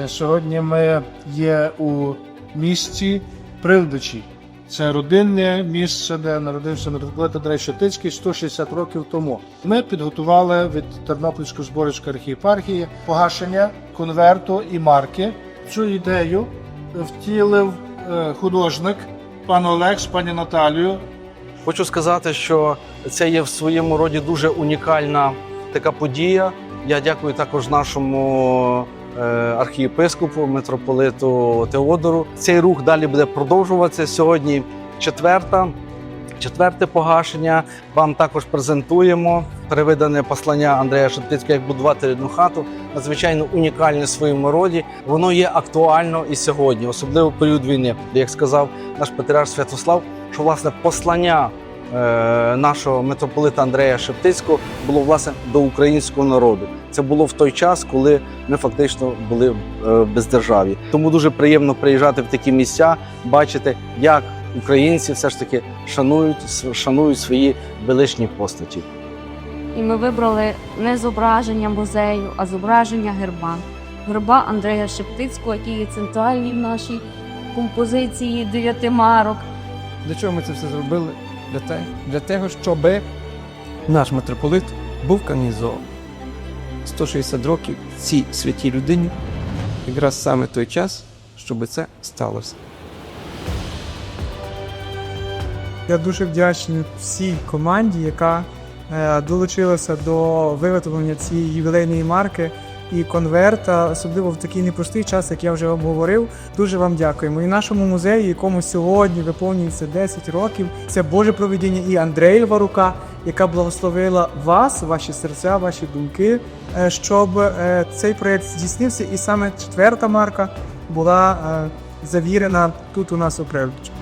Е, Сьогодні ми є у місті Прилдичі. Це родинне місце, де народився митрополит Андрей Шептицький 160 років тому. Ми підготували від Тернопільської зборівської архієпархії погашення конверту і марки. Цю ідею втілив е, художник пан Олег з пані Наталією. Хочу сказати, що це є в своєму роді дуже унікальна така подія. Я дякую також нашому архієпископу, митрополиту Теодору. Цей рух далі буде продовжуватися. Сьогодні четверта. Четверте погашення вам також презентуємо перевидане послання Андрея Шептицького, як будувати рідну хату. Надзвичайно унікальне в своєму роді. Воно є актуально і сьогодні, особливо період війни. Як сказав наш патріарх Святослав, що власне послання е, нашого митрополита Андрея Шептицького було власне до українського народу. Це було в той час, коли ми фактично були е, в бездержаві. Тому дуже приємно приїжджати в такі місця, бачити, як українці все ж таки шанують, шанують свої величні постаті. І ми вибрали не зображення музею, а зображення герба. Герба Андрея Шептицького, який є центральний в нашій композиції дев'яти марок. Для чого ми це все зробили? Для, того, щоб наш митрополит був канонізований. 160 років цій святій людині якраз саме той час, щоб це сталося. Я дуже вдячний всій команді, яка е, долучилася до виготовлення цієї ювілейної марки і конверта, особливо в такий непростий час, як я вже вам говорив. Дуже вам дякуємо. І нашому музею, якому сьогодні виповнюється 10 років, це Боже проведіння і Андреєва рука, яка благословила вас, ваші серця, ваші думки, е, щоб е, цей проєкт здійснився. І саме четверта марка була е, завірена тут у нас у Прилучі.